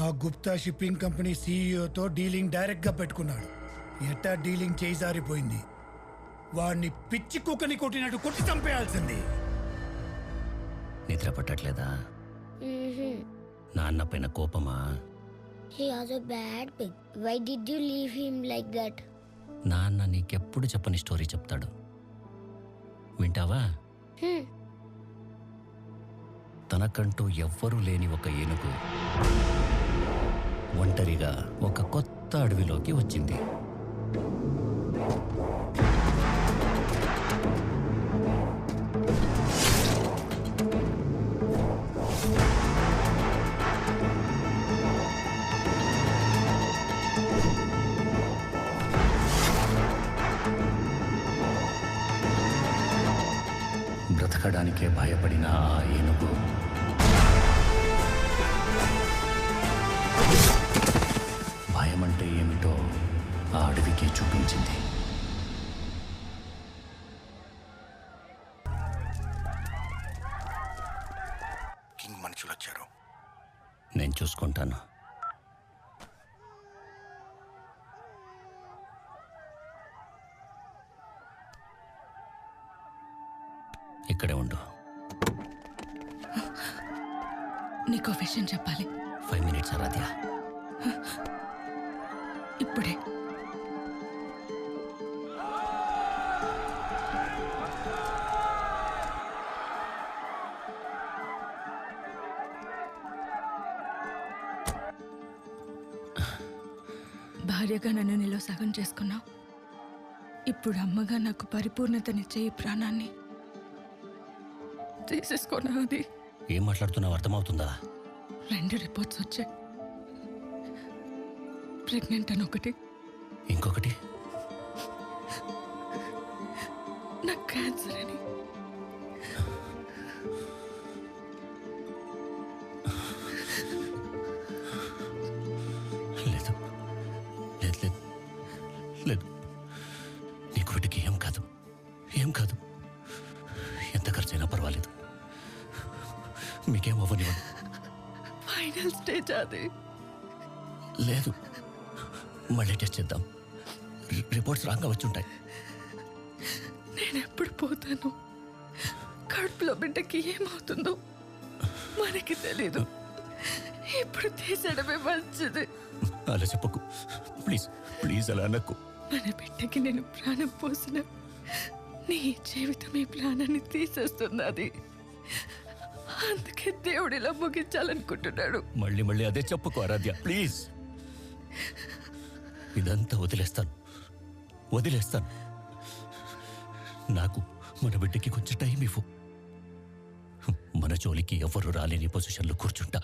ఆ Gupta shipping company సీఈఓతో dealing డైరెక్ట్గా పెట్టుకున్నాడు. ఎట్టా డీలింగ్ చేయి జారిపోయింది వాడిని పిచ్చి కుక్కని కొట్టినట్టు కొట్టి చంపేయాల్సింది. నిద్ర పట్టట్లేదా? నాన్న పైన కోపమా? He was a bad pig. Why did you leave him like that? నాన్న నీకెప్పుడు చెప్పని స్టోరీ చెప్తాడు. వింటావా. తనకంటూ ఎవ్వరూ లేని ఒక ఏనుగు. ఒంటరిగా ఒక కొత్త అడవిలోకి వచ్చింది. బ్రతకడానికే భయపడిన ఆ ఏనుగు అంటే ఏమిటో ఆ అడవికి చూపించింది. కింగ్ మనుషులు వచ్చారు. నేను చూసుకుంటాను. ఇక్కడే ఉండు. నీకో విషయం చెప్పాలి. Five minutes Aaradhya. ఇప్పుడే. భార్యగా నన్ను నీలో సగం చేసుకున్నావు. ఇప్పుడు అమ్మగా నాకు పరిపూర్ణతనిచ్చే ఈ ప్రాణాన్ని. తీసేసుకున్నావు అది ఏం మాట్లాడుతున్నావు? అర్థమవుతుందా? రెండు రిపోర్ట్స్ వచ్చాయి. ప్రెగ్నెంట్ అని ఒకటి. ఇంకొకటి? నాకు క్యాన్సర్ అని. లేదు. లేదు లేదు. లేదు. నీకు వీటికి ఏం కాదు. ఏం కాదు. ఎంత ఖర్చైనా పర్వాలేదు. మీకేం అవ్వనివ్వండి ఫైనల్ స్టేజ్ అది. లేదు. మళ్ళీ టెస్ట్ చేద్దాం. రిపోర్ట్స్ రాంగా వచ్చి ఉంటాయి నేను ఎప్పుడు పోతాను? కడుపులో బిడ్డకి ఏమవుతుందో మనకి తెలీదు. ఇప్పుడు తీసేయడమే మంచిది. అలా చెప్పకు. ప్లీజ్ ప్లీజ్ అలా అనకు. మన బిడ్డకి నేను ప్రాణం పోసిన నీ జీవితం ఈ ప్రాణాన్ని తీసేస్తున్నది. అందుకే దేవుడిలా ముగించాలనుకుంటున్నాడు. మళ్ళీ మళ్ళీ అదే చెప్పుకో ఆరాధ్య. ప్లీజ్. ఇదంతా వదిలేస్తాను. వదిలేస్తాను. నాకు మన బిడ్డకి కొంచెం టైం ఇవ్వు. మన జోలికి ఎవరు రాలేని పొజిషన్లో కూర్చుంటా.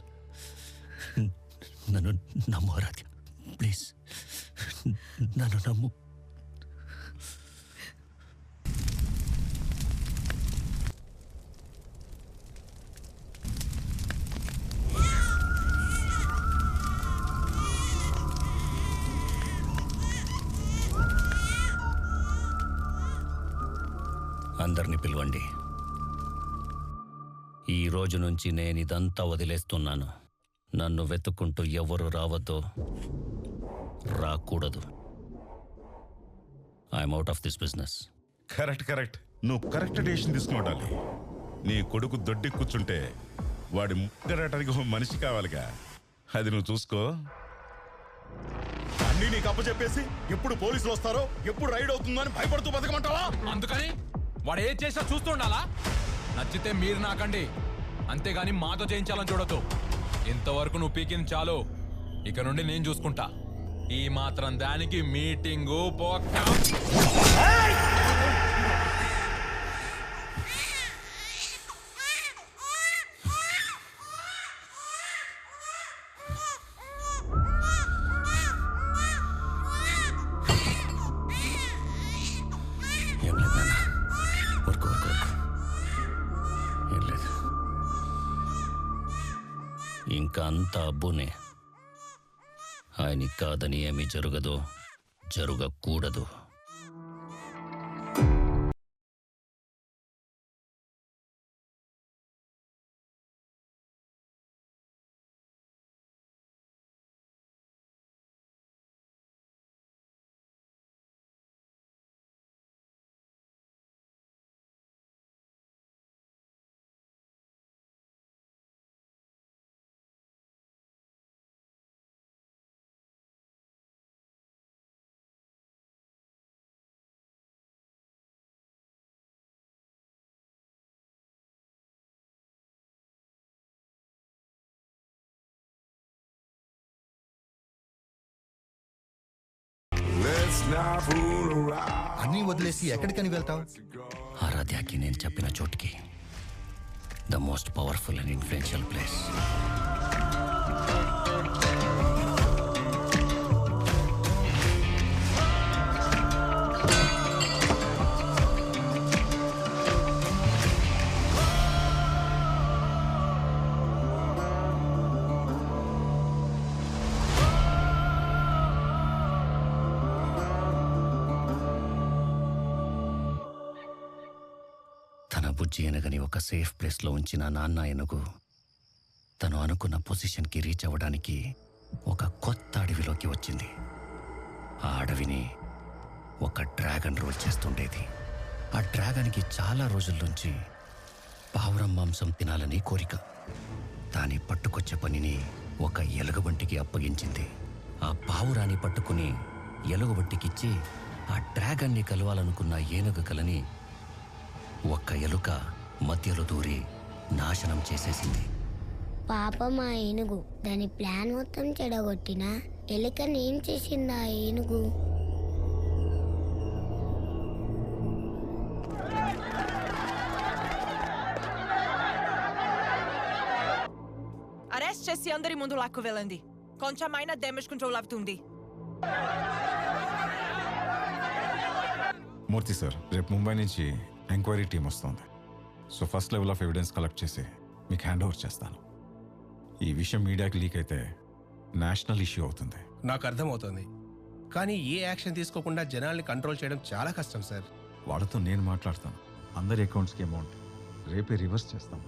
నన్ను నమ్ము ఆరాధ్య. ప్లీజ్. నన్ను నమ్ము. అందరిని పిలవండి. ఈ రోజు నుంచి నేను ఇదంతా వదిలేస్తున్నాను. నన్ను వెతుక్కుంటూ ఎవరు రావద్దో రాకూడదు. I'm out of this business correct correct. నువ్వు కరెక్ట్ డెసిషన్ తీసుకున్నాడాలి నీ కొడుకు దొడ్డి కూర్చుంటే వాడి ముక్కడటానికి ఒక మనిషి కావాలిగా. అది నువ్వు చూసుకో. అన్ని నీకు అప్పు చెప్పేసి ఎప్పుడు పోలీసులు వస్తారో ఎప్పుడు రైడ్ అవుతుందో అని భయపడుతూ బతకమంటావా? అందుకని వాడు ఏం చేసినా చూస్తూ ఉండాలా? నచ్చితే మీరు నాకండి. అంతేగాని మాతో చేయించాలని చూడొద్దు. ఇంతవరకు నువ్వు పీకింది చాలు. ఇక నుండి నేను చూసుకుంటా. ఈ మాత్రం దానికి మీటింగు పోక ఇంకా అంతా అబ్బునే. ఆయనకి కాదని ఏమీ జరగదు జరగకూడదు. అన్నీ వదిలేసి ఎక్కడికని వెళ్తావు? ఆరాధ్యాకి నేను చెప్పిన చోటుకి the most powerful and influential place. బుజ్జి ఎనగని ఒక సేఫ్ ప్లేస్లో ఉంచిన నాన్న ఎనుగు తను అనుకున్న పొజిషన్కి రీచ్ అవ్వడానికి ఒక కొత్త అడవిలోకి వచ్చింది. ఆ అడవిని ఒక డ్రాగన్ రోల్ చేస్తుండేది. ఆ డ్రాగన్కి చాలా రోజుల నుంచి పావురం మాంసం తినాలని కోరిక. దాన్ని పట్టుకొచ్చే పనిని ఒక ఎలుగుబంటికి అప్పగించింది. ఆ పావురాన్ని పట్టుకుని ఎలుగుబంటికిచ్చి ఆ డ్రాగన్ని కలవాలనుకున్న ఏనుగు కలని ఒక్క ఎలుక మధ్యలో దూరి నాశనం చేసేసింది. పాప మా ఏనుగు. దాని ప్లాన్ మొత్తం చెడగొట్టిన ఎలుకని ఏం చేసింది ఆ ఏనుగు? అరెస్ట్ చేసి అందరి ముందు లాక్కు వెళ్ళండి. కొంచెమైనా డ్యామేజ్ కంట్రోల్ అవుతుంది. మూర్తి సార్ రేపు ముంబై నుంచి ఎంక్వైరీ టీం వస్తుంది. So first level of evidence collect చేసి మీకు హ్యాండ్ ఓవర్ చేస్తాను. ఈ విషయం మీడియాకి లీక్ అయితే నేషనల్ ఇష్యూ అవుతుంది. నాకు అర్థమవుతుంది. కానీ ఏ యాక్షన్ తీసుకోకుండా జనాల్ని కంట్రోల్ చేయడం చాలా కష్టం సార్. వాళ్ళతో నేను మాట్లాడతాను. అందరి అకౌంట్స్కి అమౌంట్. రేపే రివర్స్ చేస్తాం.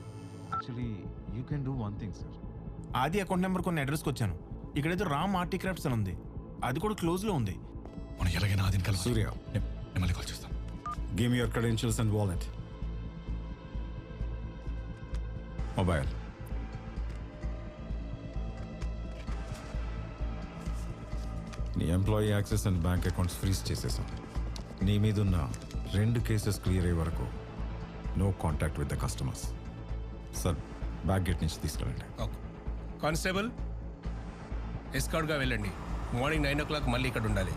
Actually you can do one thing sir. Aadi account number కొన్ని అడ్రస్కి వచ్చాను. ఇక్కడైతే రామ్ ఆర్టీ క్రాఫ్ట్స్ అని ఉంది. అది కూడా క్లోజ్లో ఉంది. మనం ఎలాగైనా ఆదిని కలవాలి. సూర్య. నేను నేను మళ్ళీ కాల్ చేస్తాను. Give your credentials and wallet mobile నీ employee access and bank accounts freeze చేసేసాం. నీ మీద ఉన్న రెండు కేసెస్ క్లియర్ అయ్యే వరకు no contact with the customers sir back gate నుంచి తీసుకెళ్ళండి. ఓకే. కానిస్టేబుల్ ఎస్కార్ట్గా వెళ్ళండి. మార్నింగ్ నైన్ ఓ క్లాక్ మళ్ళీ ఇక్కడ ఉండాలి.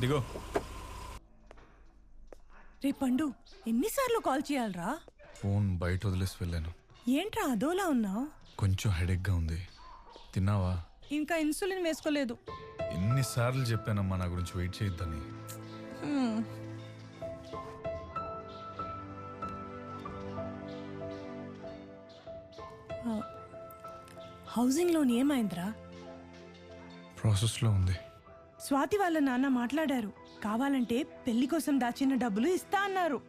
దిగో. రే పండు ఎన్నిసార్లు కాల్ చేయాలరా? ఫోన్ బయట వదిలేసి వెళ్ళాను. ఏంట్రా అదోలా ఉన్నావు కొంచెం హెడేక్గా ఉంది. తిన్నావా? ఇంకా ఇన్సులిన్ వేసుకోలేదు. ఎన్నిసార్లు చెప్పానమ్మా నా గురించి వెయిట్ చేయొద్దని. హౌసింగ్ లోన్ ఏమైందిరా? ప్రాసెస్లో ఉంది. స్వాతి వాళ్ళ నాన్న మాట్లాడారు. కావాలంటే పెళ్ళి కోసం దాచిన డబ్బులు ఇస్తా అన్నారు.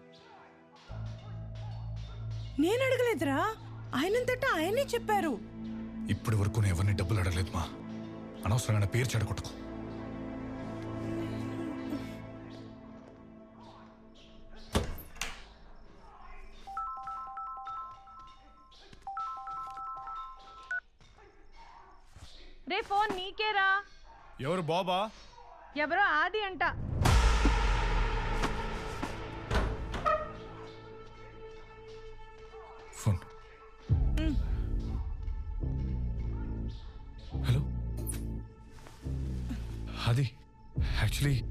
నేను అడగలేదురా. ఆయనంతటా ఆయనే చెప్పారు. ఇప్పటి వరకు నేను ఎవరిని డబ్బులు అడగలేదు మా. అనవసరంగా నా పేరు చెడగొట్టుకో. రే ఫోన్ నీకేరా? ఎవరు బాబా? ఎవరో ఆది అంట. ఫోన్. హలో. అది యాక్చువల్లీ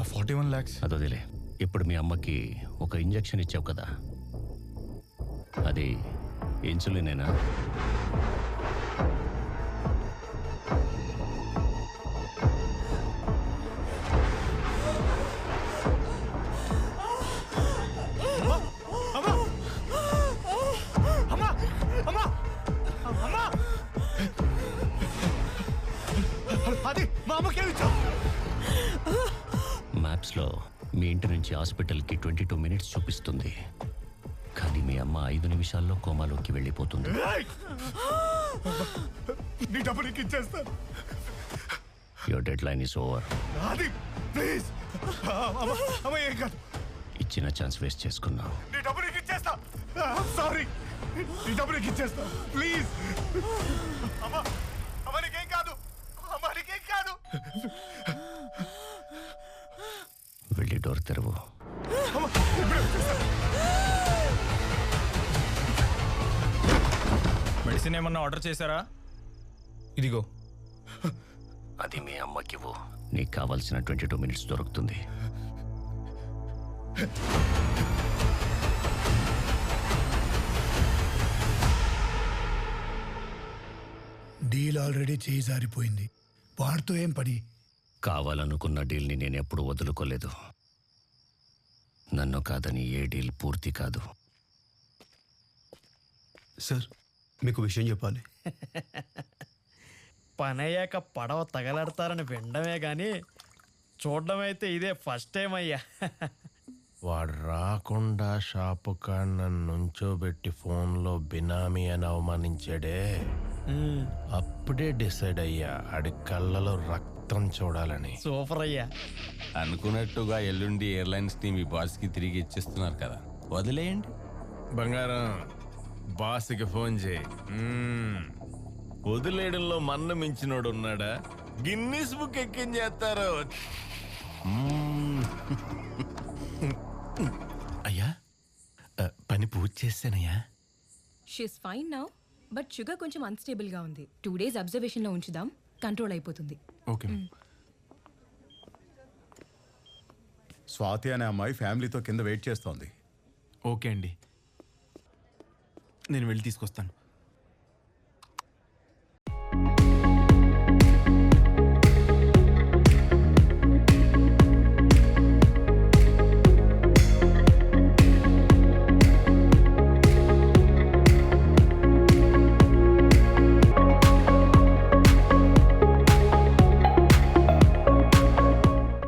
ఆ ఫార్టీ వన్ ల్యాక్స్ అదొదిలే ఇప్పుడు మీ అమ్మకి ఒక ఇంజెక్షన్ ఇచ్చావు కదా. అది ఇన్సులినేనా? నుంచి హాస్పిటల్కి ట్వంటీ టూ మినిట్స్ చూపిస్తుంది. కానీ మీ అమ్మ ఐదు నిమిషాల్లో కోమాలోకి వెళ్ళిపోతుంది. నీ డబ్బు నీకు ఇచ్చేస్తాను your deadline is over అది ప్లీజ్. అమ్మ అమ్మ ఏం కాదు. ఇచ్చిన ఛాన్స్ వేస్ట్ చేసుకున్నావు. నీ డబ్బు నీకు ఇచ్చేస్తా. సారీ. నీ డబ్బు నీకు ఇచ్చేస్తా. ప్లీజ్. అమ్మ నీకేం కాదు అమ్మ నీకేం కాదు వెళ్ళి డోర్ తెరవు మెడిసిన్ ఏమన్నా ఆర్డర్ చేశారా? ఇదిగో. అది మీ అమ్మకివ్వు నీకు కావాల్సిన ట్వంటీ టూ మినిట్స్ దొరుకుతుంది. డీల్ ఆల్రెడీ చేయి జారిపోయింది. వాడితో ఏం పని? కావాలనుకున్న డీల్ని నేను ఎప్పుడు వదులుకోలేదు. నన్ను కాదని ఏ డీల్ పూర్తి కాదు. సార్ మీకు విషయం చెప్పాలి. పనయ్యాక పడవ తగలడతారని వినడమే కానీ చూడడం అయితే ఇదే ఫస్ట్ టైం అయ్యా. వాడు రాకుండా షాపు కాడ నన్ను నుంచోబెట్టి ఫోన్లో బినామీ అని అవమానించాడే. అప్పుడే డిసైడ్ అయ్యా ఆడి కళ్ళలో రక్తం చూడాలని. సూపర్ అయ్యా. అనుకున్నట్టుగా ఎల్లుండి ఎయిర్లైన్స్ టీమ్ ఈ బాస్కి తిరిగి ఇచ్చేస్తున్నారు కదా. వదిలేయండి. బంగారం బాస్కి ఫోన్ చేయి. మ్మ్. వదిలేయడంలో మన్న మించినోడు ఉన్నాడా? Guinness book ఎక్కించేస్తారు. అయ్యా ఆ, పని పూర్తి చేశానయ్యా she's fine now but sugar కొంచెం అన్స్టేబుల్గా ఉంది. టూ డేస్ అబ్జర్వేషన్లో ఉంచుదాం. కంట్రోల్ అయిపోతుంది. ఓకే స్వాతి అనే అమ్మాయి ఫ్యామిలీతో కింద వెయిట్ చేస్తోంది. ఓకే అండి. నేను వెళ్ళి తీసుకొస్తాను.